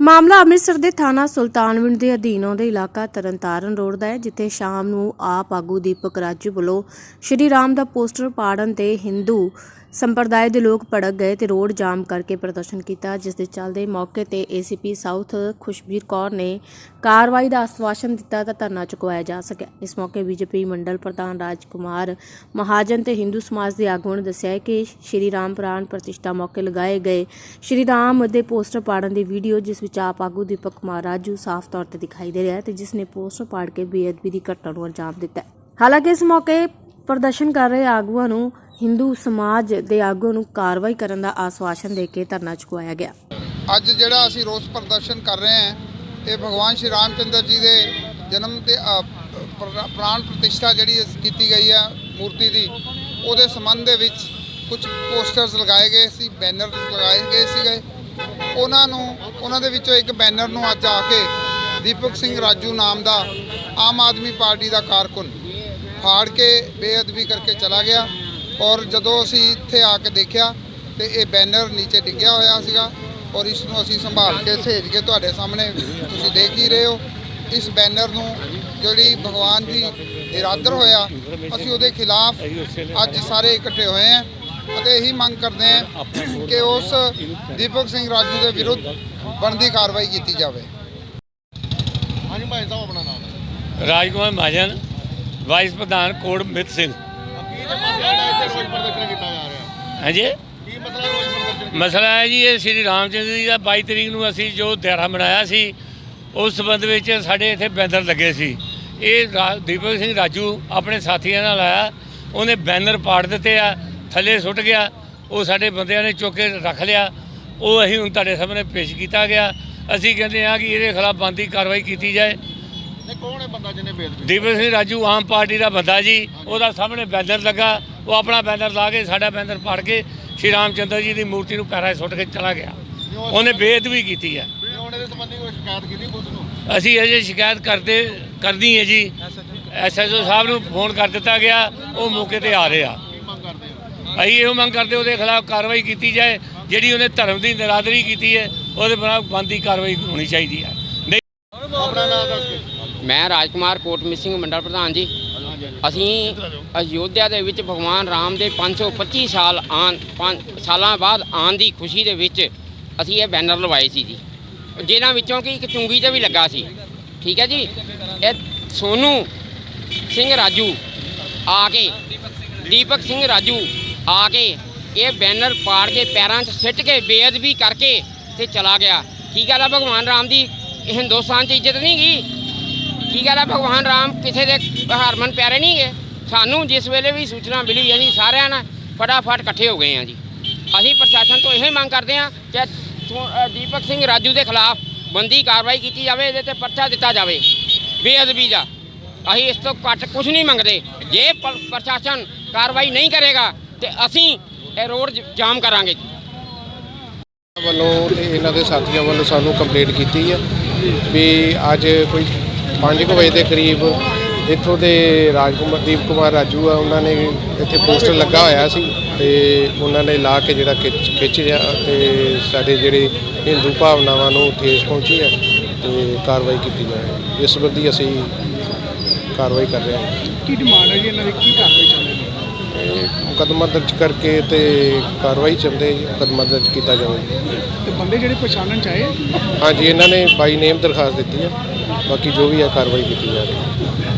ਮਾਮਲਾ ਅੰਮ੍ਰਿਤਸਰ ਦੇ ਥਾਣਾ ਸੁਲਤਾਨਵਿੰਡ ਦੇ ਅਧੀਨ ਆਉਂਦੇ ਇਲਾਕਾ ਤਰਨਤਾਰਨ ਰੋਡ ਦਾ ਹੈ, ਜਿੱਥੇ ਸ਼ਾਮ ਨੂੰ ਆਪ ਆਗੂ ਦੀਪਕ ਰਾਜੂ ਵੱਲੋਂ ਸ਼੍ਰੀ ਰਾਮ ਦਾ ਪੋਸਟਰ ਪਾੜਨ ਤੇ ਹਿੰਦੂ ਸੰਪਰਦਾਇ ਦੇ ਲੋਕ ਭੜਕ ਗਏ ਤੇ ਰੋਡ ਜਾਮ ਕਰਕੇ ਪ੍ਰਦਰਸ਼ਨ ਕੀਤਾ ਜਿਸ ਦੇ ਚੱਲਦੇ ਮੌਕੇ ਤੇ ਏਸੀਪੀ ਸਾਊਥ ਖੁਸ਼ਬੀਰ ਕੌਰ ਨੇ ਕਾਰਵਾਈ ਦਾ ਆਸ਼ਵਾਸਨ ਦਿੱਤਾ ਤਾਂ ਧਰਨਾ ਚੁਕਵਾਇਆ ਜਾ ਸਕਿਆ। ਇਸ ਮੌਕੇ ਬੀਜੇਪੀ ਮੰਡਲ ਪ੍ਰਧਾਨ ਰਾਜਕੁਮਾਰ ਮਹਾਜਨ ਤੇ ਹਿੰਦੂ ਸਮਾਜ ਦੇ ਆਗੂਆਂ ਨੇ ਦੱਸਿਆ ਕਿ ਸ਼੍ਰੀ ਰਾਮ ਪ੍ਰਾਣ ਪ੍ਰਤਿਸ਼ਠਾ ਮੌਕੇ ਲਗਾਏ ਗਏ। ਸ਼੍ਰੀ ਰਾਮ ਦੇ ਪੋਸਟਰ ਪਾੜਨ ਦੀ ਵੀਡੀਓ, ਜਿਸ ਵਿੱਚ ਆਪ ਆਗੂ ਦੀਪਕ ਕੁਮਾਰ ਰਾਜੂ ਸਾਫ਼ ਤੌਰ ਤੇ ਦਿਖਾਈ ਦੇ ਰਿਹਾ ਹੈ ਤੇ ਜਿਸ ਨੇ ਪੋਸਟਰ ਪਾੜ ਕੇ ਬੇਅਦਬੀ ਦੀ ਘਟਨਾ ਨੂੰ ਅੰਜਾਮ ਦਿੱਤਾ ਹਾਲਾਂਕਿ ਇਸ ਮੌਕੇ ਪ੍ਰਦਰਸ਼ਨ ਕਰ ਰਹੇ ਆਗੂਆਂ ਨੂੰ ਹਿੰਦੂ ਸਮਾਜ ਦੇ ਆਗੂਆਂ ਨੂੰ ਕਾਰਵਾਈ ਕਰਨ ਦਾ ਆਸ਼ਵਾਸਨ ਦੇ ਕੇ ਧਰਨਾ ਚੁਕਵਾਇਆ ਗਿਆ। ਅੱਜ ਜਿਹੜਾ ਅਸੀਂ ਰੋਸ ਪ੍ਰਦਰਸ਼ਨ ਕਰ ਰਹੇ ਹਾਂ, ਇਹ ਭਗਵਾਨ ਸ਼੍ਰੀ ਰਾਮ ਚੰਦਰ ਜੀ ਦੇ ਜਨਮ ਤੇ ਪ੍ਰਾਣ ਪ੍ਰਤਿਸ਼ਠਾ ਜਿਹੜੀ ਕੀਤੀ ਗਈ ਆ ਮੂਰਤੀ ਦੀ, ਉਹਦੇ ਸੰਬੰਧ ਦੇ ਵਿੱਚ ਕੁਝ ਪੋਸਟਰਸ ਲਗਾਏ ਗਏ ਸੀ, ਬੈਨਰ ਲਗਾਏ ਗਏ ਸੀਗੇ। ਉਹਨਾਂ ਨੂੰ, ਉਹਨਾਂ ਦੇ ਵਿੱਚੋਂ ਇੱਕ ਬੈਨਰ ਨੂੰ ਅੱਜ ਆ ਕੇ ਦੀਪਕ ਸਿੰਘ ਰਾਜੂ ਨਾਮ ਦਾ ਆਮ ਆਦਮੀ ਪਾਰਟੀ ਦਾ ਕਾਰਕੁਨ ਫਾੜ ਕੇ ਬੇਅਦਬੀ ਕਰਕੇ ਚਲਾ ਗਿਆ। ਔਰ ਜਦੋਂ ਅਸੀਂ ਇੱਥੇ ਆ ਕੇ ਦੇਖਿਆ ਤੇ ਇਹ ਬੈਨਰ ਨੀਚੇ ਡਿੱਗਿਆ ਹੋਇਆ ਸੀਗਾ ਔਰ ਇਸ ਨੂੰ ਅਸੀਂ ਸੰਭਾਲ ਕੇ ਸਹੇਜ ਕੇ ਤੁਹਾਡੇ ਸਾਹਮਣੇ ਤੁਸੀਂ ਦੇਖ ਹੀ ਰਹੇ ਹੋ। ਇਸ ਬੈਨਰ ਨੂੰ ਜਿਹੜੀ ਭਗਵਾਨ ਜੀ ਨਿਰਾਦਰ ਹੋਇਆ ਅਸੀਂ ਉਹਦੇ ਖਿਲਾਫ ਅੱਜ ਸਾਰੇ ਇਕੱਠੇ ਹੋਏ ਹਾਂ ਅਤੇ ਇਹੀ ਮੰਗ ਕਰਦੇ ਹਾਂ ਕਿ ਉਸ ਦੀਪਕ ਸਿੰਘ ਰਾਜੂ ਦੇ ਵਿਰੁੱਧ ਬਣਦੀ ਕਾਰਵਾਈ ਕੀਤੀ ਜਾਵੇ। ਹਾਂਜੀ ਭਾਈ ਸਾਹਿਬ ਆਪਣਾ ਨਾਮ। ਰਾਜਕੁਮਾਰ ਮਹਾਜਨ ਵਾਈਸ ਪ੍ਰਧਾਨ ਕੋੜ ਮਿਤ ਸਿੰਘ। ਹਾਂਜੀ? ਮਸਲਾ ਹੈ ਜੀ ਇਹ ਸ੍ਰੀ ਰਾਮਚੰਦਰ ਜੀ ਦਾ 22 ਤਰੀਕ ਨੂੰ ਅਸੀਂ ਜੋ ਦਿਹਾੜਾ ਮਨਾਇਆ ਸੀ ਉਸ ਸਬੰਧ ਵਿੱਚ ਸਾਡੇ ਇੱਥੇ ਬੈਨਰ ਲੱਗੇ ਸੀ। ਇਹ ਦੀਪਕ ਸਿੰਘ ਰਾਜੂ ਆਪਣੇ ਸਾਥੀਆਂ ਨਾਲ ਆਇਆ ਉਹਨੇ ਬੈਨਰ ਪਾੜ ਦਿੱਤੇ ਆ ਥੱਲੇ ਸੁੱਟ ਗਿਆ ਉਹ ਸਾਡੇ ਬੰਦਿਆਂ ਨੇ ਚੁੱਕ ਕੇ ਰੱਖ ਲਿਆ ਉਹ ਅਸੀਂ ਹੁਣ ਤੁਹਾਡੇ ਸਾਹਮਣੇ ਪੇਸ਼ ਕੀਤਾ ਗਿਆ। ਅਸੀਂ ਕਹਿੰਦੇ ਆ ਕਿ ਇਹਦੇ ਖਿਲਾਫ ਬੰਦੀ ਕਾਰਵਾਈ ਕੀਤੀ ਜਾਏ। ਨਹੀਂ ਕੌਣ ਹੈ ਬੰਦਾ ਜਿਹਨੇ ਬੇਦਬੀ ਦੀਪਕ ਸਿੰਘ ਰਾਜੂ ਆਮ ਪਾਰਟੀ ਦਾ ਬੰਦਾ ਜੀ। ਉਹਦਾ ਸਾਹਮਣੇ ਬੈਨਰ ਲੱਗਾ। ਉਹ ਆਪਣਾ ਬੈਨਰ ਲਾ ਕੇ ਸਾਡਾ ਬੈਨਰ ਪਾੜ ਕੇ ਸ਼੍ਰੀ ਰਾਮਚੰਦਰ ਜੀ ਦੀ ਮੂਰਤੀ ਨੂੰ ਪੈਰਾਂ 'ਚ ਸੁੱਟ ਕੇ ਚਲਾ ਗਿਆ। ਉਹਨੇ ਬੇਅਦਬੀ ਕੀਤੀ ਹੈ। ਉਹਨੇ ਦੇ ਸੰਬੰਧੀ ਕੋਈ ਸ਼ਿਕਾਇਤ ਕੀਤੀ ਪੁਲਿਸ ਨੂੰ? ਅਸੀਂ ਅਜੇ ਸ਼ਿਕਾਇਤ ਕਰਦੇ ਕਰਦੀ ਹੈ ਜੀ। ਐਸਐਸਓ ਸਾਹਿਬ ਨੂੰ ਫੋਨ ਕਰ ਦਿੱਤਾ ਗਿਆ। ਉਹ ਮੌਕੇ ਤੇ ਆ ਰਹੇ ਆ। ਹੋ? ਅਸੀਂ ਇਹੋ ਮੰਗ ਕਰਦੇ ਉਹਦੇ ਖਿਲਾਫ ਕਾਰਵਾਈ ਕੀਤੀ ਜਾਏ। ਜਿਹੜੀ ਉਹਨੇ ਧਰਮ ਦੀ ਨਿਰਾਦਰੀ ਕੀਤੀ ਹੈ ਉਹਦੇ ਖਿਲਾਫ ਬੰਦੀ ਕਾਰਵਾਈ ਹੋਣੀ ਚਾਹੀਦੀ ਹੈ। ਨਹੀਂ ਆਪਣਾ ਨਾਮ ਦੱਸ ਕੇ ਮੈਂ ਰਾਜਕੁਮਾਰ ਕੋਟ ਮਿਸਿੰਗ ਮੰਡਲ ਪ੍ਰਧਾਨ ਜੀ। ਅਸੀਂ ਅਯੋਧਿਆ ਦੇ ਵਿੱਚ ਭਗਵਾਨ ਰਾਮ ਦੇ 525 ਸਾਲ ਆਨ ਪੰਜ ਸਾਲਾਂ ਬਾਅਦ ਆਉਣ ਦੀ ਖੁਸ਼ੀ ਦੇ ਵਿੱਚ ਅਸੀਂ ਇਹ ਬੈਨਰ ਲਵਾਏ ਸੀ ਜੀ। ਜਿਹਨਾਂ ਵਿੱਚੋਂ ਕਿ ਇੱਕ ਚੁੰਗੀ ਤੇ ਵੀ ਲੱਗਾ ਸੀ। ਠੀਕ ਹੈ ਜੀ? ਇਹ ਸੋਨੂ ਸਿੰਘ ਰਾਜੂ ਆ ਕੇ, ਦੀਪਕ ਸਿੰਘ ਰਾਜੂ ਆ ਕੇ ਇਹ ਬੈਨਰ ਪਾੜ ਕੇ ਪੈਰਾਂ 'ਚ ਸਿੱਟ ਕੇ ਬੇਅਦਬੀ ਕਰਕੇ ਤੇ ਚਲਾ ਗਿਆ। ਠੀਕ ਹੈ ਨਾ ਭਗਵਾਨ ਰਾਮ ਦੀ? ਹਿੰਦੁਸਤਾਨ 'ਚ ਇੱਜ਼ਤ ਨਹੀਂ ਗਈ? ਕੀ ਗੱਲ ਆ? ਭਗਵਾਨ ਰਾਮ ਕਿਸੇ ਦੇ ਹਰਮਨ ਪਿਆਰੇ ਨਹੀਂ ਗਏ ਸਾਨੂੰ ਜਿਸ ਵੇਲੇ ਵੀ ਸੂਚਨਾ ਮਿਲੀ ਅਸੀਂ ਸਾਰਿਆਂ ਨਾਲ ਫਟਾਫਟ ਇਕੱਠੇ ਹੋ ਗਏ ਹਾਂ ਜੀ। ਅਸੀਂ ਪ੍ਰਸ਼ਾਸਨ ਤੋਂ ਇਹੋ ਮੰਗ ਕਰਦੇ ਹਾਂ ਕਿ ਦੀਪਕ ਸਿੰਘ ਰਾਜੂ ਦੇ ਖਿਲਾਫ ਬੰਦੀ ਕਾਰਵਾਈ ਕੀਤੀ ਜਾਵੇ, ਇਹਦੇ ਤੇ ਪਰਚਾ ਦਿੱਤਾ ਜਾਵੇ। ਬੇਅਦਬੀ ਦਾ। ਅਸੀਂ ਇਸ ਤੋਂ ਘੱਟ ਕੁਝ ਨਹੀਂ ਮੰਗਦੇ। ਜੇ ਪ- ਪ੍ਰਸ਼ਾਸਨ ਕਾਰਵਾਈ ਨਹੀਂ ਕਰੇਗਾ, ਤੇ ਅਸੀਂ ਇਹ ਰੋਡ ਜਾਮ ਕਰਾਂਗੇ। ਜੀ ਵੱਲੋਂ ਤੇ ਇਹਨਾਂ ਦੇ ਸਾਥੀਆਂ ਵੱਲੋਂ ਸਾਨੂੰ ਕੰਪਲੇਂਟ ਕੀਤੀ ਹੈ ਵੀ ਅੱਜ ਕੋਈ 5 ਵਜੇ ਦੇ ਕਰੀਬ ਇੱਥੋਂ ਦੇ ਰਾਜਕੁਮਾਰ ਦੀਪ ਕੁਮਾਰ ਰਾਜੂ ਆ ਉਹਨਾਂ ਨੇ ਇੱਥੇ ਪੋਸਟਰ ਲੱਗਾ ਹੋਇਆ ਸੀ ਤੇ ਉਹਨਾਂ ਨੇ ਲਾ ਕੇ ਜਿਹੜਾ ਖਿੱਚ ਰਿਹਾ ਤੇ ਸਾਡੇ ਜਿਹੜੇ ਹਿੰਦੂ ਭਾਵਨਾਵਾਂ ਨੂੰ ਠੇਸ ਪਹੁੰਚੀ ਹੈ ਤੇ ਕਾਰਵਾਈ ਕੀਤੀ ਜਾਏ ਇਸ ਸੰਬੰਧੀ ਅਸੀਂ ਕਾਰਵਾਈ ਕਰ ਰਹੇ ਹਾਂ। ਕੀ ਡਿਮਾਂਡ ਹੈ ਜੀ ਇਹਨਾਂ ਦੀ? ਕੀ ਕਾਰਵਾਈ ਚੱਲ ਰਹੀ ਹੈ? ਮੁਕੱਦਮਾ ਦਰਜ ਕਰਕੇ ਤੇ ਕਾਰਵਾਈ ਚੱਲਦੇ ਮੁਕੱਦਮਾ ਦਰਜ ਕੀਤਾ ਜਾਵੇ ਤੇ ਬੰਦੇ ਜਿਹੜੇ ਪਛਾਣਨ ਚ ਆਏ ਹਾਂਜੀ ਇਹਨਾਂ ਨੇ ਬਾਈ ਨੇਮ ਦਰਖਾਸਤ ਦਿੱਤੀ ਹੈ। ਬਾਕੀ ਜੋ ਵੀ ਹੈ ਕਾਰਵਾਈ ਕੀਤੀ ਜਾ ਰਹੀ ਹੈ।